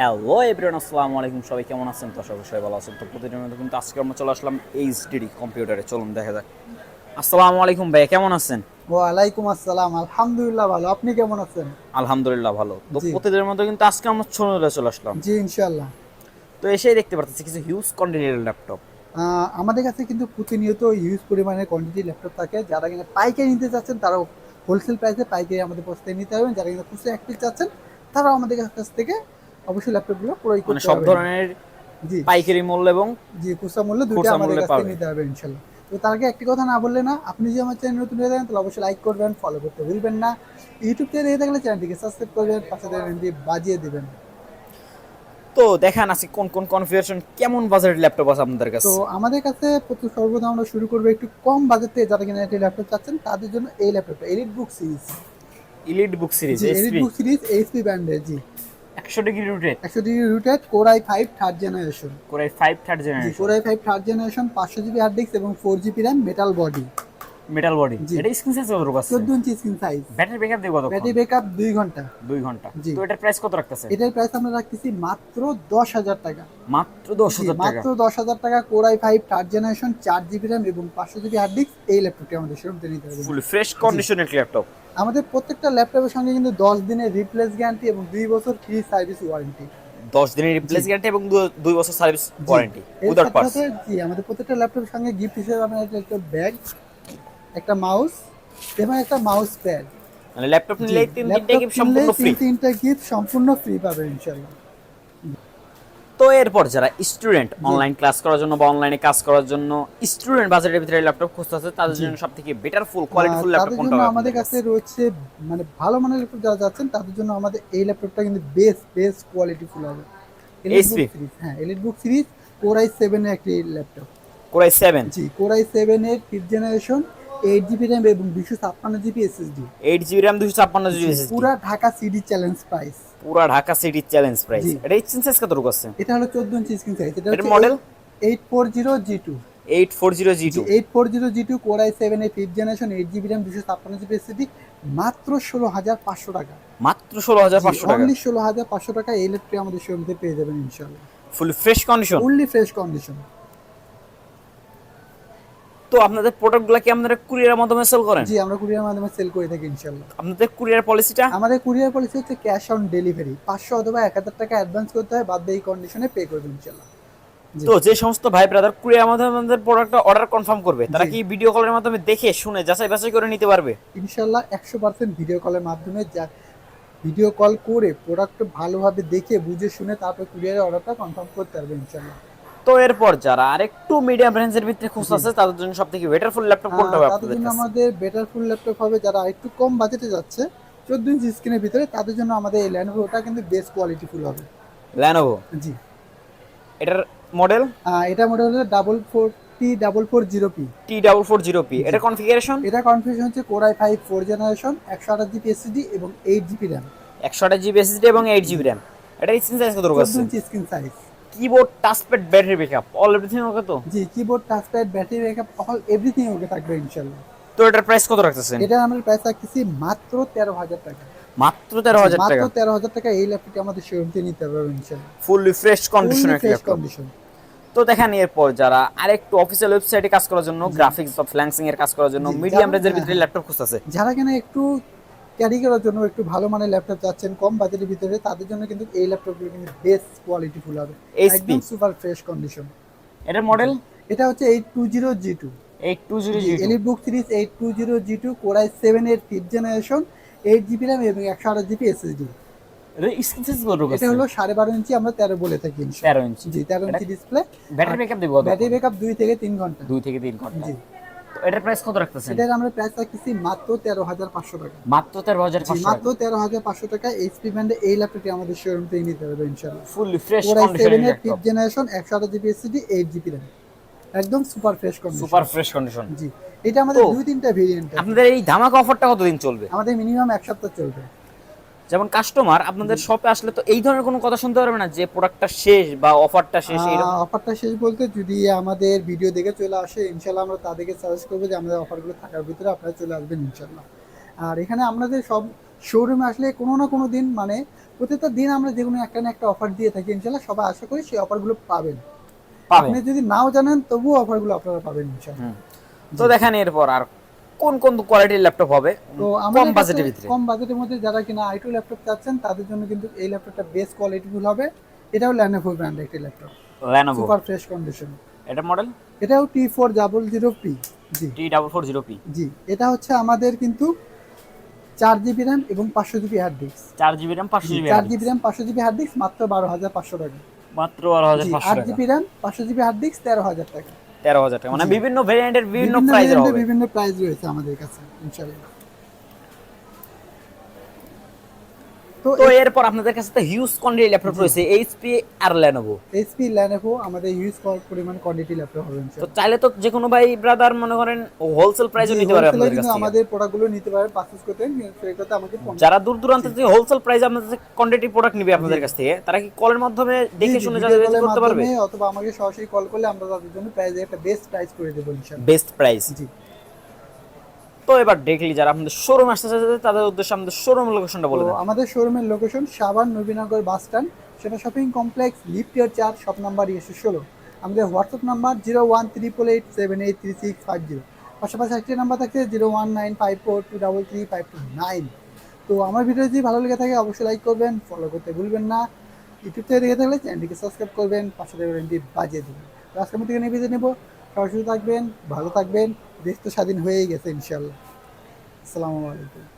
Hello everyone আসসালামু আলাইকুম। সবাই কেমন আছেন? তো সবাই সবাই ভালো আছেন। তো প্রতিদিনের মতো কিন্তু আজকে আমরা চলে আসলাম এইচডিডি কম্পিউটারে। চলুন দেখা যাক। আসসালামু আলাইকুম ভাই কেমন আছেন? ওয়ালাইকুম আসসালাম আলহামদুলিল্লাহ ভালো। আপনি কেমন আছেন? আলহামদুলিল্লাহ ভালো। তো জি। প্রতিদিনের মতো কিন্তু আজকে আমরা ছোটলে চলে আসলাম। জি ইনশাআল্লাহ। তো এসেই দেখতে পাচ্ছি কিছু হিউজ কন্টিনিউর ল্যাপটপ আমাদের কাছে কিন্তু প্রতিনিয়ত হিউজ পরিমাণে কোয়ান্টিটি ল্যাপটপ থাকে। যারা কিনা পাইকারি নিতে চাচ্ছেন তারাও হোলসেল প্রাইসে পাইকারি আমাদের কাছ থেকে নিতে পারবেন। যারা কিনা খুচরা একটি চাচ্ছেন তারাও আমাদের কাছ থেকে অবশ্যই ল্যাপটপগুলো ক্রয় মানে করতে সব ধরনের জি। পাইকারি মূল্য এবং জি খুচরা মূল্য দুটো আমাদের কাছ থেকে নিতে পারবেন ইনশাল্লাহ। তো তার আগে একটি কথা না বললে না আপনি যদি আমার চ্যানেল নতুন হয়ে থাকেন তাহলে অবশ্যই লাইক করবেন ফলো করতে ভুলবেন না। ইউটিউব থেকে দেখে থাকলে চ্যানেলটিকে সাবস্ক্রাইব করবেন পাশে দিয়ে বাজিয়ে দেবেন। তো দেখান আজকে কোন কোন কনফিগারেশন কেমন বাজারের ল্যাপটপ আছে আপনাদের কাছে? তো আমাদের কাছে প্রথম সর্বপ্রথম আমরা শুরু করব একটু কম বাজেটে যারা কিনা একটি ল্যাপটপ চাচ্ছেন তাদের জন্য এই ল্যাপটপটা Elite Book series Elite Book series Elite Book series HP ব্র্যান্ডের জি। 100 ডিগ্রি রুটেড একশো degree rooted core five third generation করে 5 third generation core five third generation পাঁচশো জিবি হার্ড ডিস্ক এবং four GB RAM metal body metal body এটা screen size কত আছে? চোদ্দ inch screen size battery backup দিয়ে কত ব্যাটারি ব্যাকআপ দুই ঘণ্টা। 2 ঘণ্টা। তো এটার প্রাইস কত রাখতেছে এটার প্রাইস আমরা রাখতেছি মাত্র দশ হাজার টাকা। মাত্র 10000 টাকা। মাত্র দশ হাজার টাকা core I five third generation চার জিবি র্যাম এবং পাঁচশো জিবি হার্ড ডিস্ক এই ল্যাপটপটি আমাদের শোরুম থেকে নিতে পারবেন ফুল ফ্রেশ কন্ডিশনের ল্যাপটপ আমাদের প্রত্যেকটা ল্যাপটপের সঙ্গে কিন্তু দশ দিনের রিপ্লেস গ্যারান্টি এবং দুই বছর ফ্রি সার্ভিস ওয়ারেন্টি 10 দিনের রিপ্লেস গ্যারান্টি এবং 2 বছর সার্ভিস ওয়ারেন্টি উইদাউট পার্টস জি আমাদের প্রত্যেকটা ল্যাপটপের সঙ্গে গিফট হিসেবে আপনার একটা ব্যাগ একটা মাউস এবং একটা মাউস প্যাড মানে ল্যাপটপ নিলে তিন তিনটা গিফট সম্পূর্ণ ফ্রি তিনটা গিফট সম্পূর্ণ ফ্রি পাবেন ইনশাআল্লাহ। তো এরপর যারা স্টুডেন্ট অনলাইন ক্লাস করার জন্য বা অনলাইনে কাজ করার জন্য স্টুডেন্ট বাজেটের ভিতরে ল্যাপটপ খুঁজতেছে তাদের জন্য সবথেকে better full quality full laptop কোনটা হবে আমাদের কাছে রয়েছে মানে ভালো মানের ল্যাপটপ যারা যাচ্ছেন তাদের জন্য আমাদের এই ল্যাপটপটা কিন্তু বেস্ট বেস্ট কোয়ালিটি ফুল হবে। এলিট বুক সিরিজ হ্যাঁ Elite Book series core I seven এর একটি ল্যাপটপ কোরাই 7 জি কোর আই সেভেন এর fifth generation eight GB RAM এবং দুশো ছাপ্পান্ন GB SSD 8 GB RAM 256 GB SSD পুরা ঢাকা সিডি চ্যালেঞ্জ প্রাইস পুরা ঢাকা সিটি চ্যালেঞ্জ প্রাইস। এটা স্ক্রিন সাইজ কত রকম আছে? এটা হলো চোদ্দ ইঞ্চি স্ক্রিন সাইজ এটা? Eight G two 840G2 eight four zero G two core I seven এর fifth generation eight GB RAM দুশো ছাপ্পান্ন জিবি মাত্র ষোলো হাজার পাঁচশো টাকা। মাত্র 16500 টাকা। অনলি ষোলো হাজার পাঁচশো টাকা এই ল্যাপটপ আমাদের শোরুমতে পেয়ে যাবেন ইনশাল্লাহ full fresh condition fully fresh condition তো আপনাদের প্রোডাক্টগুলো কি আপনারা কুরিয়ারের মাধ্যমে সেল করেন? জি আমরা কুরিয়ার মাধ্যমে সেল করে থাকি ইনশাল্লাহ আপনাদের কুরিয়ার পলিসিটা আমাদের কুরিয়ার পলিসি হচ্ছে ক্যাশ অন ডেলিভারি পাঁচশো অথবা এক হাজার টাকা অ্যাডভান্স করতে হয় বাদ এই কন্ডিশনে পে করবেন ইনশাল্লাহ জি। তো যে সমস্ত ভাই ব্রাদার কুরিয়ার মাধ্যমে আমাদের প্রোডাক্টটা অর্ডার কনফার্ম করবে তারা কি ভিডিও কলের মাধ্যমে দেখে শুনে যাচাই বাছাই করে নিতে পারবে? একশো পার্সেন্ট ভিডিও কলের মাধ্যমে যা ভিডিও কল করে প্রোডাক্ট ভালোভাবে দেখে বুঝে শুনে তারপর কুরিয়ারের অর্ডারটা কনফার্ম করতে পারবে ইনশাল্লাহ তো এরপর যারা আরেকটু মিডিয়াম রেঞ্জের ভিতরে খুঁজতেছে তাদের জন্য সব থেকে বেটার ফুল ল্যাপটপ কোনটা হবে আপনাদের কাছে? আমাদের বেটার ফুল ল্যাপটপ হবে যারা একটু কম বাজেটে যাচ্ছে চোদ্দ ইঞ্চি স্ক্রিনের ভিতরে তাদের জন্য আমাদের এই ল্যানোভোটা কিন্তু বেস্ট কোয়ালিটি ফুল হবে। ল্যানোভো জি। এটার মডেল এটা মডেল হলো double four T double four zero P T double four zero P এটা কনফিগারেশন এটা কনফিউশন হচ্ছে core i five four generation একশো আঠাশ জিবি এসএসডি এবং এইট জিবি র্যাম একশো আঠাশ জিবি এসএসডি এবং এইট জিবি র্যাম এটা স্ক্রিন সাইজ কত ইঞ্চি screen size keyboard touchpad battery backup all everything okay তো? জি keyboard touchpad battery backup all everything okay থাকবে ইনশাল্লাহ। তো এটার প্রাইস কত রাখতেছেন? এটা আমরা প্রাইস রাখতেছি মাত্র তেরো হাজার টাকা। মাত্র তেরো হাজার মাত্র টাকা? তেরো হাজার টাকা এই ল্যাপটপটি আমাদের শোরুম থেকে নিতে পারবে ইনশাল্লাহ। ফুললি ফ্রেশ কন্ডিশনের ফ্রেশ ল্যাপটপ কন্ডিশন তো দেখেন এরপর যারা আরেকটু অফিসিয়াল ওয়েবসাইটে কাজ করার জন্য গ্রাফিক্স বা ফ্ল্যান্সিং এর কাজ করার জন্য মিডিয়াম রেঞ্জের হ্যাঁ, ভিতরে ল্যাপটপ খুঁজতেছে। যারা কিনা একটু ক্যারি করার জন্য একটু ভালো মানের ল্যাপটপ চাচ্ছেন কম বাজেটের ভিতরে তাদের জন্য কিন্তু এই ল্যাপটপগুলো কিন্তু বেস্ট কোয়ালিটি ফুল হবে। একদম সুপার ফ্রেশ কন্ডিশন এটার মডেল এটা হচ্ছে eight two zero G two eight two zero zero elite book series eight two zero G two core i seven এর fifth generation eight GB RAM এবং একশো আঠাশ GB SSD এটা হলো সাড়ে বারো ইঞ্চি আমরা তেরো বলে থাকি তেরো ইঞ্চি। জি তেরো ইঞ্চি ডিসপ্লে ব্যাটারি ব্যাকআপ দিব ব্যাটারি ব্যাকআপ দুই থেকে তিন ঘণ্টা। দুই থেকে তিন ঘণ্টা। জি। তো এটার প্রাইস কত রাখতেছেন? এটার আমরা প্রাইস রাখতেছি মাত্র তেরো হাজার পাঁচশো টাকা। মাত্র মাত্র তেরো হাজার পাঁচশো টাকা এইচপি ব্র্যান্ডে এই ল্যাপটপটি আমাদের শোরুম থেকে নিতে ইনশাআল্লাহ। ফুললি ফ্রেশ জেনারেশন একশো আঠাশ জিবি এসএসডি এইট জিবি একদম super fresh condition super fresh condition জি এটা আমাদের দুই তিনটা ভেরিয়েন্ট আপনাদের এই ধামাকা অফারটা কতদিন চলবে? আমাদের মিনিমাম এক সপ্তাহ চলবে। যেমন কাস্টমার আপনাদের শপে আসলে তো এই ধরনের কোনো কথা শুনতে পারবে না যে প্রোডাক্টটা শেষ বা অফারটা শেষ এরকম। অফারটা শেষ বলতে যদি আমাদের ভিডিও দেখে চলে আসে ইনশাল্লাহ আমরা তাদেরকে সাজেস্ট করব যে আমাদের অফারগুলো থাকার ভিতরে আপনারা চলে আসবেন ইনশাল্লাহ আর এখানে আমাদের সব শোরুমে আসলে কোনো না কোনো দিন মানে প্রত্যেকটা দিন আমরা যে কোনো একটা না একটা অফার দিয়ে থাকি ইনশাল্লাহ সবাই আশা করি সেই অফারগুলো পাবেন। পাবেন। আপনি যদি নাও জানেন তবুও অফারগুলো আপনারা পাবেন ইনশাল্লাহ তো দেখেন এরপর আর কোন কোন কোয়ালিটির ল্যাপটপ হবে? তো কম বাজেটের ভিতরে। কম বাজেটের মধ্যে যারা কিনা আইটু ল্যাপটপ চাচ্ছেন তাদের জন্য কিন্তু এই ল্যাপটপটা বেস্ট কোয়ালিটিফুল হবে। এটাও ল্যানোভো ব্র্যান্ড একটি laptop Lenovo super fresh condition এটা মডেল এটাও T four double zero P G. T double four zero P G. এটা হচ্ছে আমাদের কিন্তু চার জিবি র্যাম এবং পাঁচশো জিবি হার্ড ডিস্ক চার জিবি র্যাম পাঁচশো জিবি চার জিবি র্যাম পাঁচশো জিবি হার্ড ডিস্ক মাত্র বারো হাজার পাঁচশো টাকা। মাত্র বারো হাজার জি পাঁচশো আট টাকা। জিবি র্যাম পাঁচশো জিবি হার্ড ডিস্ক তেরো হাজার টাকা। তেরো হাজার টাকা। মানে বিভিন্ন ভেরিয়েন্টের বিভিন্ন প্রাইস বিভিন্ন প্রাইস রয়েছে আমাদের কাছে ইনশাআল্লাহ। তো এরপর আপনাদের কাছে তো হিউজ কোয়ান্টিটি ল্যাপটপ রয়েছে এইচপি আর লেনোভো এইচপি ল্যানোভো আমাদের করার পরিমাণ কোয়ান্টিটি ল্যাপটপ হবে তো চাইলে তো যে কোনো ভাই ব্রাদার মনে করেন হোলসেল প্রাইসে নিতে পারে আপনাদের কাছ আমাদের প্রোডাক্টগুলো নিতে পারেন পারচেজ করতে সেটাতে আমাকে যারা দূর দূরান্ত থেকে হোলসেল প্রাইসে আপনাদের কোয়ান্টিটি প্রোডাক্ট নিবে আপনাদের কাছ থেকে তারা কি কলের মাধ্যমে দেখে শুনে যাচাই করতে পারবে? অথবা আমাকে সরাসরি কল করলে আমরা তাদের জন্য প্রাইজে একটা বেস্ট প্রাইস করে দেবো ইনশাআল্লাহ। বেস্ট প্রাইস জি। তো এবার দেখলি যারা আপনাদের শোরুম আসতে চাইছে তাদের উদ্দেশ্যে আমাদের শোরুম লোকেশনটা বলে দেন। আমাদের শোরুমের লোকেশন সাবান নবীনগর বাস স্ট্যান্ড। সেটা শপিং কমপ্লেক্স লিফটের চার শপ নাম্বার একশো ষোলো। আমাদের WhatsApp number zero one triple eight seven eight three six five zero পাশাপাশি একটি নাম্বার থাকে zero one nine five four two double three five two nine তো আমার ভিডিও যদি ভালো লেগে থাকে অবশ্যই লাইক করবেন ফলো করতে ভুলবেন না। ইউটিউব থেকে দেখে থাকলে চ্যানেলটিকে সাবস্ক্রাইব করবেন পাশে বেলটি বাজিয়ে দেবেন। তো আজকের মধ্যে নিয়ে বিদায় নেব। সুস্থ থাকবেন ভালো থাকবেন দেশ তো স্বাধীন হয়েই গেছে ইনশাল্লাহ। আসসালামু আলাইকুম।